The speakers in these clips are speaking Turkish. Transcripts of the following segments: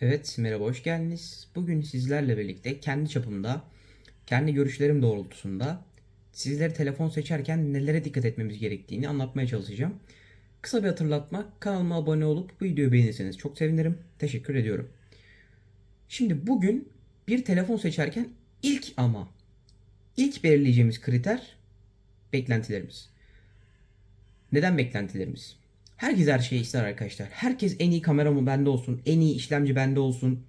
Evet, merhaba, hoş geldiniz. Bugün sizlerle birlikte kendi çapımda, kendi görüşlerim doğrultusunda sizlere telefon seçerken nelere dikkat etmemiz gerektiğini anlatmaya çalışacağım. Kısa bir hatırlatma, kanalıma abone olup bu videoyu beğenirseniz çok sevinirim. Teşekkür ediyorum. Şimdi bugün bir telefon seçerken ilk ama ilk belirleyeceğimiz kriter beklentilerimiz. Neden beklentilerimiz? Herkes her şeyi ister arkadaşlar. Herkes en iyi kameramı bende olsun, en iyi işlemci bende olsun,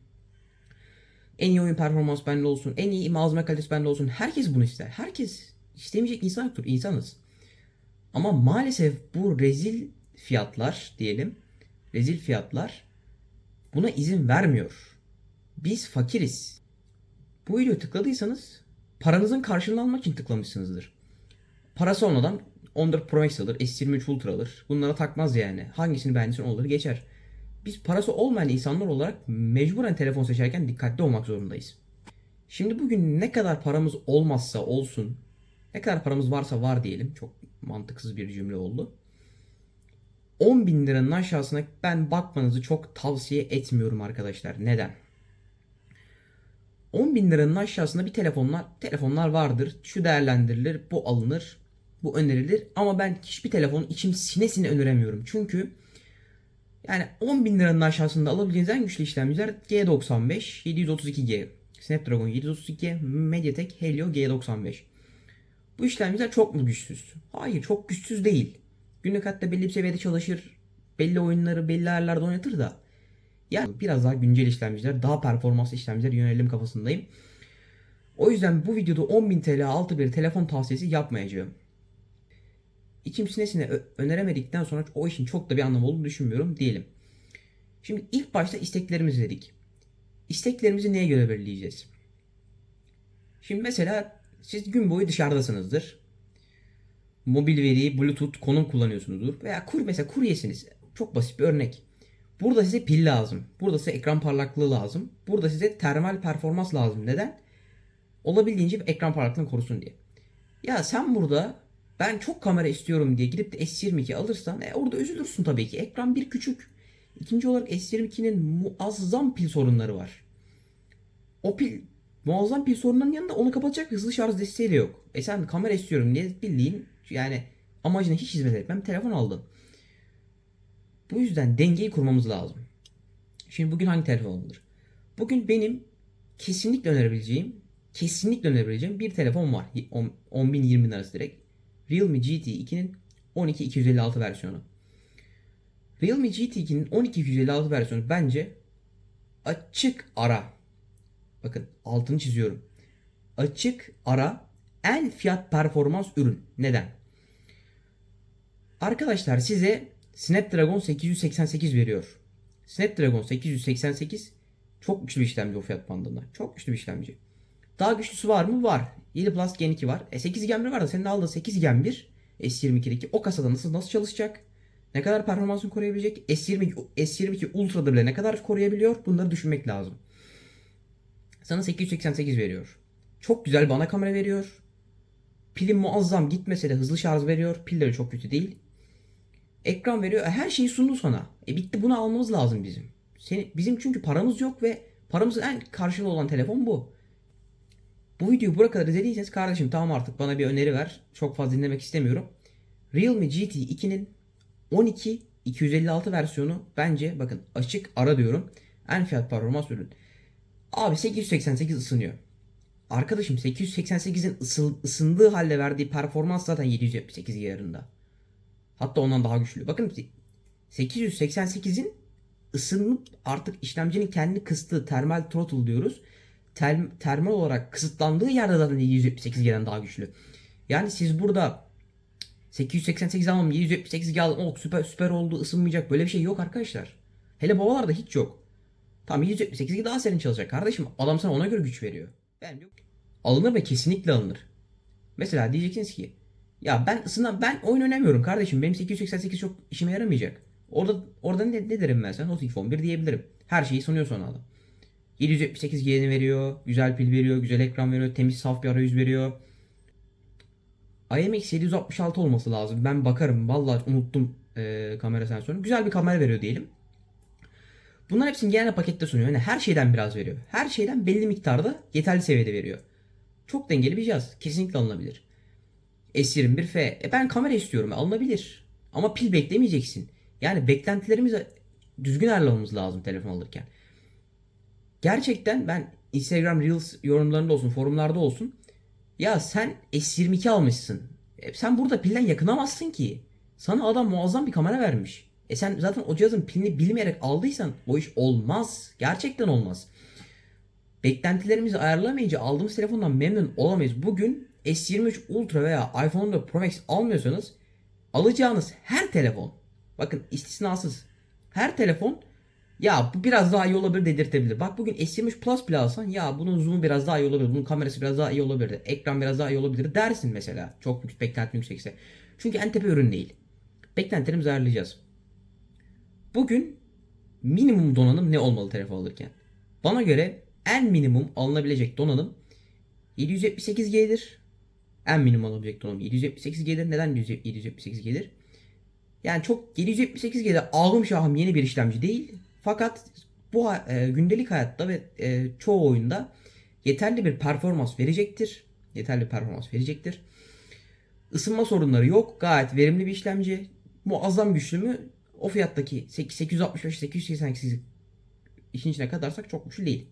en iyi oyun performans bende olsun, en iyi malzeme kalitesi bende olsun. Herkes bunu ister. Herkes istemeyecek insan yoktur. İnsanız. Ama maalesef bu rezil fiyatlar diyelim, rezil fiyatlar buna izin vermiyor. Biz fakiriz. Bu videoyu tıkladıysanız paranızın karşılığını almak için tıklamışsınızdır. Parası olmadan 14 Pro Max alır, S23 Ultra alır. Bunlara takmaz yani. Hangisini beğendiysen onu alır geçer. Biz parası olmayan insanlar olarak mecburen telefon seçerken dikkatli olmak zorundayız. Şimdi bugün ne kadar paramız olmazsa olsun, ne kadar paramız varsa var diyelim. Çok mantıksız bir cümle oldu. 10 bin liranın aşağısına ben bakmanızı çok tavsiye etmiyorum arkadaşlar. Neden? 10 bin liranın aşağısında bir telefonlar, telefonlar vardır. Şu değerlendirilir, bu alınır, bu önerilir. Ama ben hiçbir telefon içim sine sine öneremiyorum. Çünkü yani 10 bin liranın aşağısında alabileceğiniz en güçlü işlemciler G95, 732G, Snapdragon 732G, MediaTek Helio G95. Bu işlemciler çok mu güçsüz? Hayır çok güçsüz değil. Günlük hayatta belli bir seviyede çalışır. Belli oyunları belli ayarlarda oynatır da. Yani biraz daha güncel işlemciler, daha performanslı işlemciler yönelim kafasındayım. O yüzden bu videoda 10.000 TL altı bir telefon tavsiyesi yapmayacağım. Ö- öneremedikten sonra o işin çok da bir anlamı olduğunu düşünmüyorum diyelim. Şimdi ilk başta isteklerimizi dedik. İsteklerimizi neye göre belirleyeceğiz? Şimdi mesela siz gün boyu dışarıdasınızdır. Mobil veri, bluetooth, konum kullanıyorsunuzdur. Veya kur mesela kuryesiniz. Çok basit bir örnek. Burada size pil lazım. Burada size ekran parlaklığı lazım. Burada size termal performans lazım. Neden? Olabildiğince ekran parlaklığını korusun diye. Ya sen burada ben çok kamera istiyorum diye gidip de S22 alırsan e, orada üzülürsün tabii ki. Ekran bir küçük. İkinci olarak S22'nin muazzam pil sorunları var. O pil muazzam pil sorunlarının yanında onu kapatacak hızlı şarj desteği de yok. E sen kamera istiyorum diye bildiğin yani amacına hiç hizmet etmem telefon aldın. Bu yüzden dengeyi kurmamız lazım. Şimdi bugün hangi telefon alınır? Bugün benim kesinlikle önerebileceğim, kesinlikle önerebileceğim bir telefon var. 10 bin 20 bin arası direkt. Realme GT2'nin 12256 versiyonu. Realme GT2'nin 12256 versiyonu bence açık ara. Bakın altını çiziyorum. Açık ara en fiyat performans ürün. Neden? Arkadaşlar size Snapdragon 888 veriyor. Snapdragon 888 çok güçlü bir işlemci o fiyat bandında. Çok güçlü bir işlemci. Daha güçlüsü var mı? Var. 7 Plus Gen 2 var. E 8 Gen 1 var da senin aldığın 8 Gen 1 S22'deki o kasada nasıl nasıl çalışacak? Ne kadar performansını koruyabilecek? S22 S22 Ultra'da bile ne kadar koruyabiliyor? Bunları düşünmek lazım. Sana 888 veriyor. Çok güzel bana kamera veriyor. Pilin muazzam gitmese de hızlı şarj veriyor. Pilleri çok kötü değil. Ekran veriyor. E, Her şeyi sundu sana. E bitti bunu almamız lazım bizim. Seni, bizim çünkü paramız yok ve paramızın en karşılığı olan telefon bu. Bu videoyu buraya kadar izlediyseniz kardeşim tamam artık bana bir öneri ver. Çok fazla dinlemek istemiyorum. Realme GT 2'nin 12 256 versiyonu bence bakın açık ara diyorum. En fiyat performans ürün. Abi 888 ısınıyor. Arkadaşım 888'in ısıl, ısındığı halde verdiği performans zaten 778 yarında. Hatta ondan daha güçlü. Bakın 888'in ısınıp artık işlemcinin kendi kıstığı termal throttle diyoruz. Tel, termal olarak kısıtlandığı yerde zaten 778 gelen daha güçlü. Yani siz burada 888 almam 778 aldım. Oh süper süper oldu ısınmayacak. Böyle bir şey yok arkadaşlar. Hele babalarda hiç yok. Tamam 778 daha serin çalışacak. Kardeşim adam sana ona göre güç veriyor. Ben yok. Alınır ve kesinlikle alınır. Mesela diyeceksiniz ki ya ben ısınan ben oyun oynamıyorum kardeşim. Benim 888 çok işime yaramayacak. Orada orada ne, ne derim ben sana? Note 11 diyebilirim. Her şeyi sunuyor sana adam. 778 G'ni veriyor. Güzel pil veriyor. Güzel ekran veriyor. Temiz saf bir arayüz veriyor. IMX 766 olması lazım. Ben bakarım. Vallahi unuttum e, kamera sensörünü. Güzel bir kamera veriyor diyelim. Bunların hepsini genel pakette sunuyor. Yani her şeyden biraz veriyor. Her şeyden belli miktarda yeterli seviyede veriyor. Çok dengeli bir cihaz. Kesinlikle alınabilir. S21F. E ben kamera istiyorum. E alınabilir. Ama pil beklemeyeceksin. Yani beklentilerimizi düzgün ayarlamamız lazım telefon alırken. Gerçekten ben Instagram Reels yorumlarında olsun, forumlarda olsun. Ya sen S22 almışsın. E sen burada pilden yakınamazsın ki. Sana adam muazzam bir kamera vermiş. E sen zaten o cihazın pilini bilmeyerek aldıysan o iş olmaz. Gerçekten olmaz. Beklentilerimizi ayarlamayınca aldığımız telefondan memnun olamayız. Bugün S23 Ultra veya iPhone 14 Pro Max almıyorsanız alacağınız her telefon bakın istisnasız her telefon ya bu biraz daha iyi olabilir dedirtebilir. Bak bugün S23 Plus bile alsan ya bunun zoom'u biraz daha iyi olabilir. Bunun kamerası biraz daha iyi olabilir. Ekran biraz daha iyi olabilir dersin mesela. Çok yüksek beklenti yüksekse. Çünkü en tepe ürün değil. Beklentilerimizi ayarlayacağız. Bugün minimum donanım ne olmalı telefon alırken? Bana göre en minimum alınabilecek donanım 778G'dir. En minimum alınabilecek donanım 778G'dir. Neden 778G'dir? Yani çok 778G'de ağım şahım yeni bir işlemci değil. Fakat bu e, gündelik hayatta ve e, çoğu oyunda yeterli bir performans verecektir. Yeterli performans verecektir. Isınma sorunları yok. Gayet verimli bir işlemci. Muazzam güçlü mü? O fiyattaki 865 888 işin içine katarsak çok güçlü değil.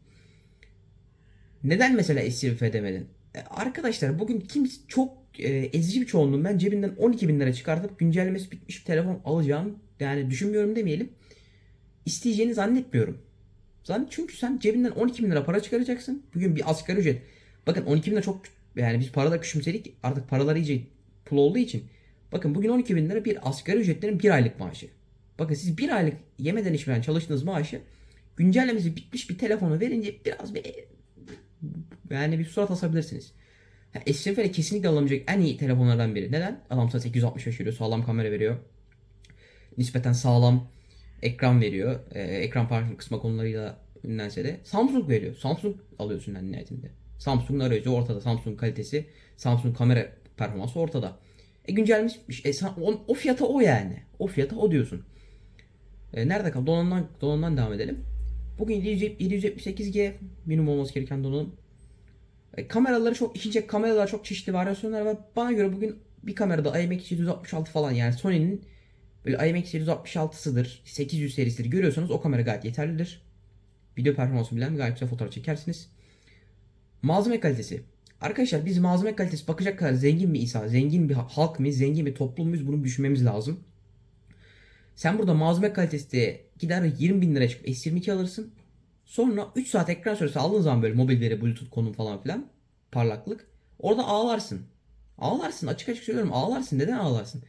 Neden mesela S20F demedin? E, arkadaşlar bugün kim çok e, ezici bir çoğunluğun ben cebinden 12 bin lira çıkartıp güncellemesi bitmiş bir telefon alacağım yani düşünmüyorum demeyelim. İsteyeceğini zannetmiyorum. Zannet çünkü sen cebinden 12 bin lira para çıkaracaksın. Bugün bir asgari ücret. Bakın 12 bin lira çok yani biz parada küçümsedik artık paralar iyice pul olduğu için. Bakın bugün 12 bin lira bir asgari ücretlerin bir aylık maaşı. Bakın siz bir aylık yemeden içmeden çalıştığınız maaşı güncellemesi bitmiş bir telefonu verince biraz bir yani bir surat asabilirsiniz. Yani S20 kesinlikle alamayacak en iyi telefonlardan biri. Neden? Adam sana 865 veriyor. Sağlam kamera veriyor. Nispeten sağlam ekran veriyor. Ee, ekran paylaşım kısma konularıyla ünlense de. Samsung veriyor. Samsung alıyorsun en nihayetinde. Samsung'un arayüzü ortada. Samsung kalitesi, Samsung kamera performansı ortada. E güncellemiş. E, sana, o, fiyata o yani. O fiyata o diyorsun. E, nerede kaldı? Donanımdan, donanımdan devam edelim. Bugün 778G minimum olması gereken donanım. E, kameraları çok ikinci kameralar çok çeşitli varyasyonlar var. Bana göre bugün bir kamerada IMX 766 falan yani Sony'nin böyle IMX 766'sıdır. 800 serisidir. Görüyorsanız o kamera gayet yeterlidir. Video performansı bilen gayet güzel fotoğraf çekersiniz. Malzeme kalitesi. Arkadaşlar biz malzeme kalitesi bakacak kadar zengin bir insan, zengin bir halk mıyız, zengin bir toplum muyuz bunu düşünmemiz lazım. Sen burada malzeme kalitesi de gider 20 bin lira çıkıp S22 alırsın. Sonra 3 saat ekran süresi aldığın zaman böyle mobil bluetooth konum falan filan parlaklık. Orada ağlarsın. Ağlarsın açık açık söylüyorum ağlarsın. Neden ağlarsın?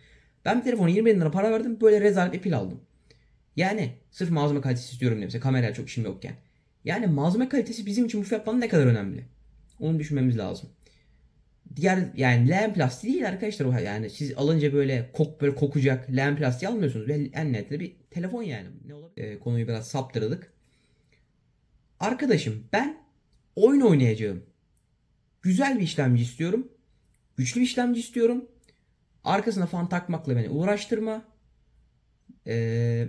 Ben bir telefona 20 bin lira para verdim böyle rezalet bir pil aldım. Yani sırf malzeme kalitesi istiyorum diye mesela kameraya çok işim yokken. Yani malzeme kalitesi bizim için bu fiyatların ne kadar önemli? Onu düşünmemiz lazım. Diğer yani leğen plastiği değil arkadaşlar yani siz alınca böyle kok böyle kokacak leğen plastiği almıyorsunuz. Ve en nette bir telefon yani. Ne olabilir? Ee, konuyu biraz saptırdık. Arkadaşım ben oyun oynayacağım. Güzel bir işlemci istiyorum. Güçlü bir işlemci istiyorum. Arkasına fan takmakla beni uğraştırma. Ee,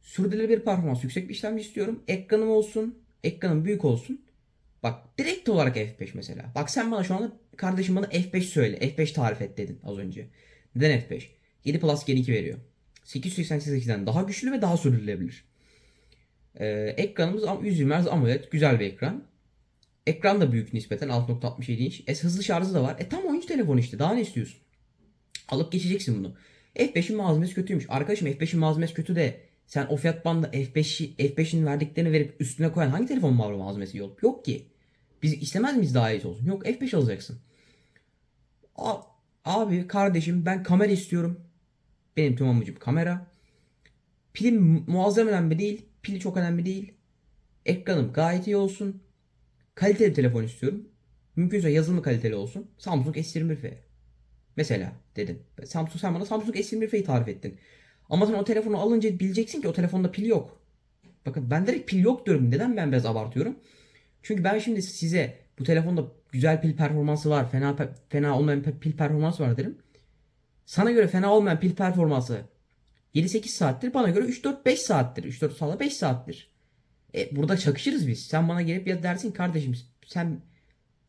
sürdürülebilir performans yüksek bir işlemci istiyorum. Ekranım olsun. Ekranım büyük olsun. Bak direkt olarak F5 mesela. Bak sen bana şu anda kardeşim bana F5 söyle. F5 tarif et dedin az önce. Neden F5? 7 Plus Gen 2 veriyor. 888'den daha güçlü ve daha sürdürülebilir. Ee, ekranımız 120 Hz AMOLED. Güzel bir ekran. Ekran da büyük nispeten 6.67 inç. E, hızlı şarjı da var. E tam oyuncu telefonu işte. Daha ne istiyorsun? Alıp geçeceksin bunu. F5'in malzemesi kötüymüş. Arkadaşım F5'in malzemesi kötü de sen o fiyat bandında F5'i F5'in verdiklerini verip üstüne koyan hangi telefon var malzemesi yok? Yok ki. Biz istemez miyiz daha iyisi olsun? Yok F5 alacaksın. A- abi kardeşim ben kamera istiyorum. Benim tüm amacım kamera. Pilim muazzam önemli değil. Pili çok önemli değil. Ekranım gayet iyi olsun. Kaliteli telefon istiyorum. Mümkünse yazılımı kaliteli olsun. Samsung S21F. Mesela dedin. Samsung sen bana Samsung S21F'yi tarif ettin. Ama sen o telefonu alınca bileceksin ki o telefonda pil yok. Bakın ben direkt pil yok diyorum. Neden ben biraz abartıyorum? Çünkü ben şimdi size bu telefonda güzel pil performansı var. Fena fena olmayan pil performansı var derim. Sana göre fena olmayan pil performansı 7-8 saattir. Bana göre 3-4-5 saattir. 3-4 saat 5 saattir. E, burada çakışırız biz. Sen bana gelip ya dersin kardeşim sen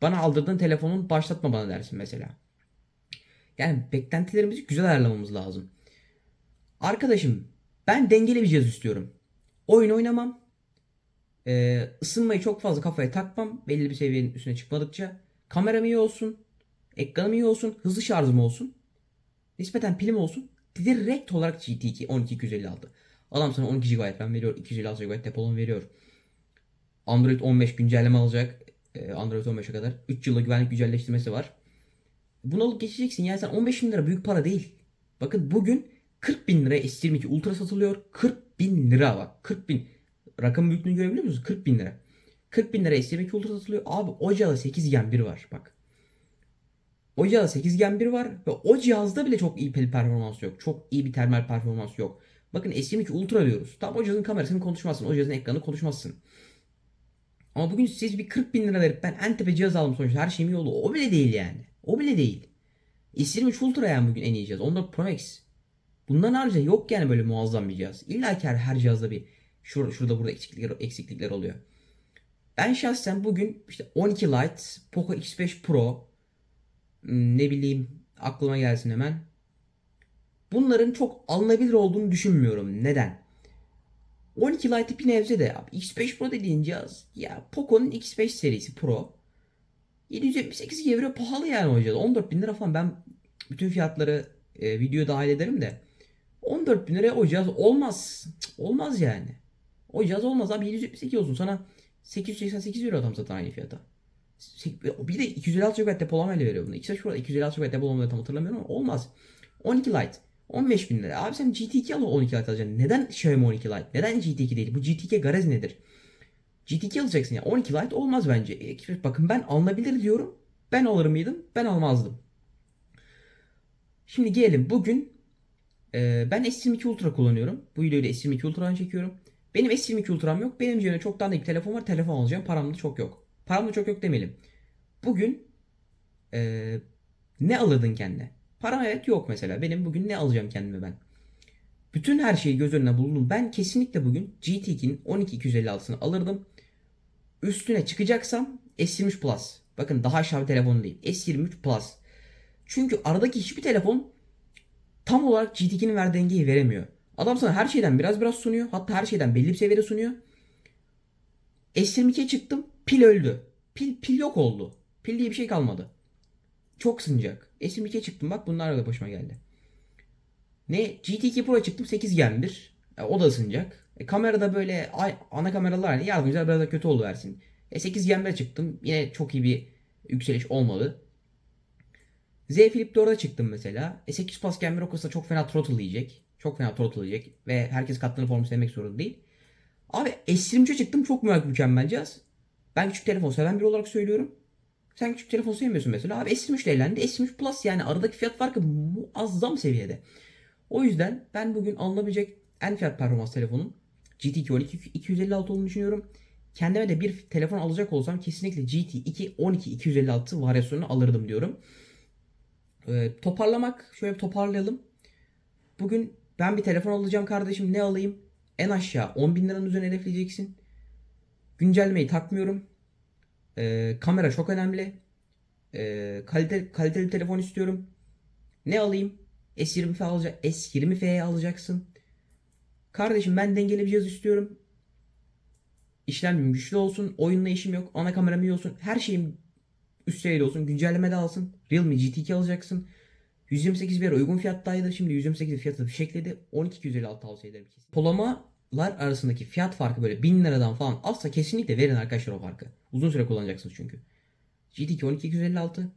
bana aldırdığın telefonun başlatma bana dersin mesela. Yani beklentilerimizi güzel ayarlamamız lazım. Arkadaşım ben dengeli bir cihaz istiyorum. Oyun oynamam. Ee, ısınmayı çok fazla kafaya takmam. Belli bir seviyenin üstüne çıkmadıkça. Kameram iyi olsun. Ekranım iyi olsun. Hızlı şarjım olsun. Nispeten pilim olsun. Direkt olarak GT2 12256. Adam sana 12 GB RAM veriyor. 256 GB depolama veriyor. Android 15 güncelleme alacak. Ee, Android 15'e kadar. 3 yıllık güvenlik güncelleştirmesi var. Bunu alıp geçeceksin. Yani sen 15 bin lira büyük para değil. Bakın bugün 40 bin liraya S22 Ultra satılıyor. 40 bin lira bak. 40 bin. Rakam büyüklüğünü görebiliyor musunuz? 40 bin lira. 40 bin lira S22 Ultra satılıyor. Abi o cihazda 8 Gen 1 var bak. O cihazda 8 Gen 1 var ve o cihazda bile çok iyi pil performansı yok. Çok iyi bir termal performansı yok. Bakın S22 Ultra diyoruz. Tam o cihazın kamerasını konuşmazsın. O cihazın ekranını konuşmazsın. Ama bugün siz bir 40 bin lira verip ben en tepe cihaz aldım sonuçta her şeyim iyi oldu. O bile değil yani. O bile değil. S23 Ultra yani bugün en iyi cihaz. 14 Pro Max. Bundan harici yok yani böyle muazzam bir cihaz. İlla ki her, her cihazda bir şur, şurada burada eksiklikler, eksiklikler oluyor. Ben şahsen bugün işte 12 Lite, Poco X5 Pro, hmm, ne bileyim aklıma gelsin hemen. Bunların çok alınabilir olduğunu düşünmüyorum. Neden? 12 Lite'ı bir nebze de abi. X5 Pro dediğin cihaz ya Poco'nun X5 serisi Pro. 778 euro pahalı yani o cihaz. 14 bin lira falan ben bütün fiyatları e, video dahil ederim de 14 bin liraya o cihaz olmaz. Cık, Olmaz yani. O cihaz olmaz abi 778 olsun sana 888 euro adam zaten aynı fiyata. Bir de 256 GB depolamayla veriyor bunu. İkisi şurada 256 GB depolamayla tam hatırlamıyorum ama olmaz. 12 Lite 15 bin lira. Abi sen GT2 al 12 Lite alacaksın. Neden Xiaomi 12 Lite? Neden GT2 değil? Bu GT2 garez nedir? GT2 alacaksın ya. 12 Lite olmaz bence. E, Bakın ben alınabilir diyorum. Ben alır mıydım? Ben almazdım. Şimdi gelelim. Bugün e, ben S22 Ultra kullanıyorum. Bu videoyu da S22 Ultra'dan çekiyorum. Benim S22 Ultra'm yok. Benim cebimde çoktan da bir telefon var. Telefon alacağım. Param da çok yok. Param da çok yok demeyelim. Bugün e, ne alırdın kendine? Param evet yok mesela. Benim bugün ne alacağım kendime ben? Bütün her şeyi göz önüne bulundum. Ben kesinlikle bugün GT2'nin 12256'sını alırdım. Üstüne çıkacaksam S23 Plus. Bakın daha aşağı bir telefon değil. S23 Plus. Çünkü aradaki hiçbir telefon tam olarak GT2'nin verdiği dengeyi veremiyor. Adam sana her şeyden biraz biraz sunuyor. Hatta her şeyden belli bir seviyede sunuyor. S22'ye çıktım. Pil öldü. Pil, pil yok oldu. Pil diye bir şey kalmadı. Çok sıcak. S22'ye çıktım bak bunlar da başıma geldi. Ne GT2 Pro'ya çıktım 8 Gen 1. E, o da ısınacak. E, kamerada böyle ay, ana kameralar yani yardımcılar biraz da kötü oldu versin. E, 8 Gen 1'e çıktım. Yine çok iyi bir yükseliş olmadı. Z Flip 4'e çıktım mesela. E 8 Plus Gen 1 o çok fena throttle yiyecek. Çok fena throttle yiyecek. Ve herkes katlını formu sevmek zorunda değil. Abi S23'e çıktım çok mü- mükemmel cihaz. Ben küçük telefon seven biri olarak söylüyorum. Sen küçük telefon sevmiyorsun mesela. Abi S23 ile elendi. S23 Plus yani aradaki fiyat farkı muazzam seviyede. O yüzden ben bugün alınabilecek en fiyat performans telefonun GT2 12 256 olduğunu düşünüyorum. Kendime de bir telefon alacak olsam kesinlikle GT2 12 256 varyasyonunu alırdım diyorum. Ee, toparlamak şöyle bir toparlayalım. Bugün ben bir telefon alacağım kardeşim ne alayım? En aşağı 10 bin liranın üzerine hedefleyeceksin. Güncellemeyi takmıyorum. Ee, kamera çok önemli. Ee, kalite, kaliteli telefon istiyorum. Ne alayım? S20F alacak, S20F'ye alacaksın. Kardeşim ben dengeli bir cihaz istiyorum. İşlemcim güçlü olsun. Oyunla işim yok. Ana kameram iyi olsun. Her şeyim üst olsun. Güncelleme de alsın. Realme GT2 alacaksın. 128 bir uygun fiyattaydı. Şimdi 128 fiyatı fişekledi. 12.256 tavsiye ederim kesin. Polamalar arasındaki fiyat farkı böyle 1000 liradan falan azsa kesinlikle verin arkadaşlar o farkı. Uzun süre kullanacaksınız çünkü. GT2 12256.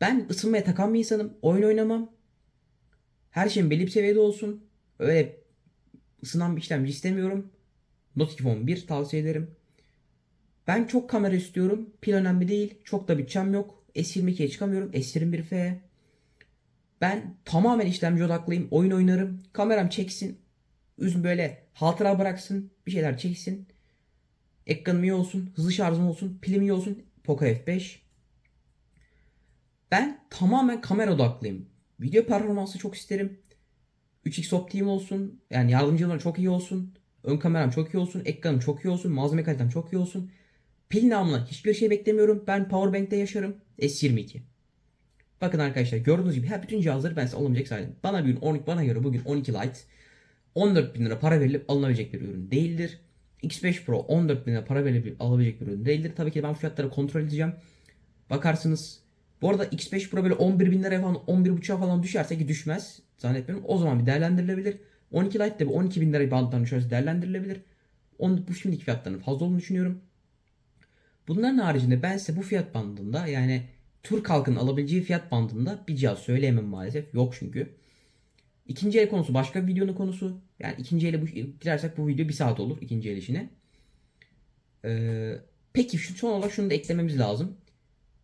Ben ısınmaya takan bir insanım. Oyun oynamam. Her şeyin belli bir seviyede olsun. Öyle ısınan bir işlemci istemiyorum. Note 11 tavsiye ederim. Ben çok kamera istiyorum. Pil önemli değil. Çok da bütçem yok. S22'ye çıkamıyorum. S21F. Ben tamamen işlemci odaklıyım. Oyun oynarım. Kameram çeksin. Üzüm böyle hatıra bıraksın. Bir şeyler çeksin. Ekranım iyi olsun. Hızlı şarjım olsun. Pilim iyi olsun. Poco F5. Ben tamamen kamera odaklıyım. Video performansı çok isterim. 3x optiğim olsun. Yani yardımcılarım çok iyi olsun. Ön kameram çok iyi olsun. Ekranım çok iyi olsun. Malzeme kalitem çok iyi olsun. Pil namına hiçbir şey beklemiyorum. Ben powerbank'te yaşarım. S22. Bakın arkadaşlar gördüğünüz gibi her bütün cihazları ben size alabilecek saydım. Bana bir gün 12 bana göre bugün 12 Lite 14 bin lira para verilip alınabilecek bir ürün değildir. X5 Pro 14 bin lira para verilip alabilecek bir ürün değildir. Tabii ki ben fiyatları kontrol edeceğim. Bakarsınız. Bu arada X5 Pro böyle 11 bin liraya falan 11.5'a falan düşerse ki düşmez zannetmiyorum. O zaman bir değerlendirilebilir. 12 Lite de bir 12 bin liraya bandından düşerse değerlendirilebilir. Onun bu şimdiki fiyatlarının fazla olduğunu düşünüyorum. Bunların haricinde ben size bu fiyat bandında yani Türk halkının alabileceği fiyat bandında bir cihaz söyleyemem maalesef. Yok çünkü. İkinci el konusu başka bir videonun konusu. Yani ikinci ele bu, girersek bu video bir saat olur ikinci el işine. Ee, peki şu son olarak şunu da eklememiz lazım.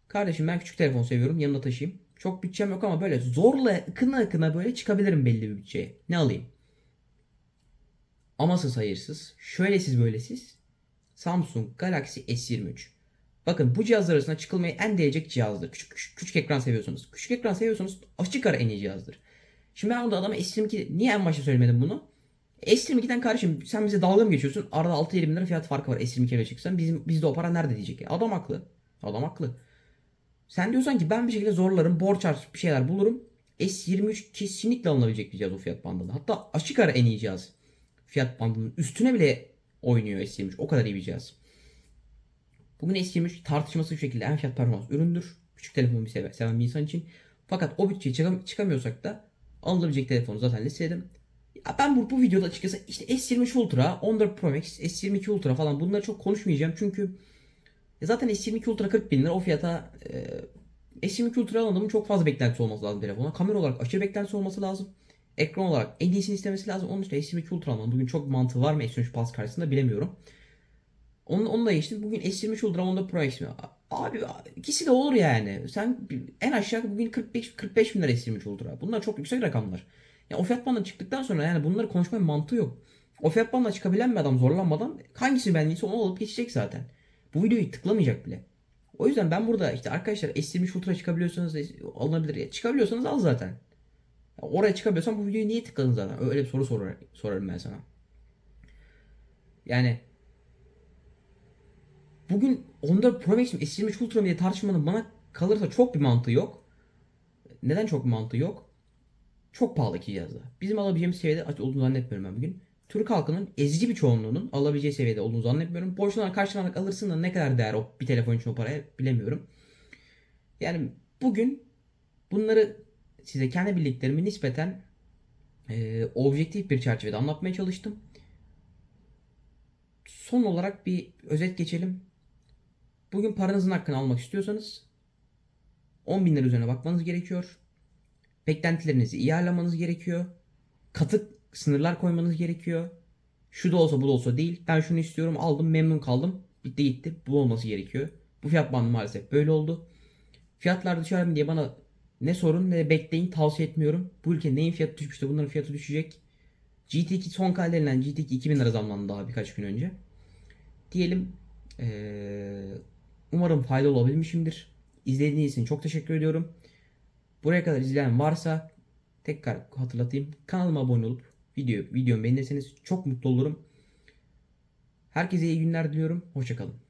Kardeşim ben küçük telefon seviyorum yanımda taşıyayım. Çok bütçem yok ama böyle zorla akına akına böyle çıkabilirim belli bir bütçeye. Ne alayım? Amasız hayırsız. Şöylesiz böylesiz. Samsung Galaxy S23. Bakın bu cihazlar arasında çıkılmaya en değecek cihazdır. Küçük, küçük, küçük ekran seviyorsanız. Küçük ekran seviyorsanız açık ara en iyi cihazdır. Şimdi ben orada adama S22 niye en başta söylemedim bunu? S22'den kardeşim sen bize dalga mı geçiyorsun? Arada 6-7 bin lira fiyat farkı var S22 ile çıksan. Bizim, bizde o para nerede diyecek. ya? Adam haklı. Adam haklı. Sen diyorsan ki ben bir şekilde zorlarım, borç harç bir şeyler bulurum. S23 kesinlikle alınabilecek bir cihaz o fiyat bandında. Hatta açık ara en iyi cihaz. Fiyat bandının üstüne bile oynuyor S23. O kadar iyi bir cihaz. Bugün S23 tartışmasız bir şekilde en fiyat performans üründür. Küçük telefonu bir seven, seven bir insan için. Fakat o bütçeye çıkam- çıkamıyorsak da alınabilecek telefonu zaten listeledim. Ya ben bu, bu videoda açıkçası işte S23 Ultra, 14 Pro Max, S22 Ultra falan bunları çok konuşmayacağım. Çünkü zaten S22 Ultra 40 bin lira o fiyata e, S22 Ultra alanımın çok fazla beklentisi olması lazım telefona. Kamera olarak aşırı beklentisi olması lazım. Ekran olarak en iyisini istemesi lazım. Onun için S22 Ultra almanın bugün çok mantığı var mı S23 Plus karşısında bilemiyorum. Onun, onunla geçtim. Bugün S23 Ultra 14 Pro Max mi? Abi ikisi de olur yani. Sen en aşağı bugün 45 45 bin lira S23 Ultra. Bunlar çok yüksek rakamlar. Ya o fiyat bandına çıktıktan sonra yani bunları konuşmanın mantığı yok. O fiyat bandına çıkabilen bir adam zorlanmadan hangisi benliyse onu alıp geçecek zaten. Bu videoyu tıklamayacak bile. O yüzden ben burada işte arkadaşlar S23 Ultra çıkabiliyorsanız alınabilir. Ya çıkabiliyorsanız al zaten. Ya oraya çıkabiliyorsan bu videoyu niye tıkladın zaten? Öyle bir soru sorar, sorarım ben sana. Yani bugün 14 Pro Max mi S23 Ultra mı diye tartışmanın bana kalırsa çok bir mantığı yok. Neden çok bir mantığı yok? Çok pahalı iki cihazda. Bizim alabileceğimiz seviyede olduğunu zannetmiyorum ben bugün. Türk halkının ezici bir çoğunluğunun alabileceği seviyede olduğunu zannetmiyorum. Borçlanan karşılanarak alırsın da ne kadar değer o bir telefon için o paraya bilemiyorum. Yani bugün bunları size kendi bildiklerimi nispeten e, objektif bir çerçevede anlatmaya çalıştım. Son olarak bir özet geçelim. Bugün paranızın hakkını almak istiyorsanız 10 bin lira üzerine bakmanız gerekiyor. Beklentilerinizi iyi ayarlamanız gerekiyor. Katı sınırlar koymanız gerekiyor. Şu da olsa bu da olsa değil. Ben şunu istiyorum aldım memnun kaldım. Bitti gitti. Bu olması gerekiyor. Bu fiyat bandı maalesef böyle oldu. Fiyatlar düşer mi diye bana ne sorun ne de bekleyin tavsiye etmiyorum. Bu ülke neyin fiyatı düşmüşse bunların fiyatı düşecek. GT2 son kalitelerinden GT2 2000 lira zamlandı daha birkaç gün önce. Diyelim eee, umarım faydalı olabilmişimdir. İzlediğiniz için çok teşekkür ediyorum. Buraya kadar izleyen varsa tekrar hatırlatayım. Kanalıma abone olup video videomu beğenirseniz çok mutlu olurum. Herkese iyi günler diliyorum. Hoşçakalın.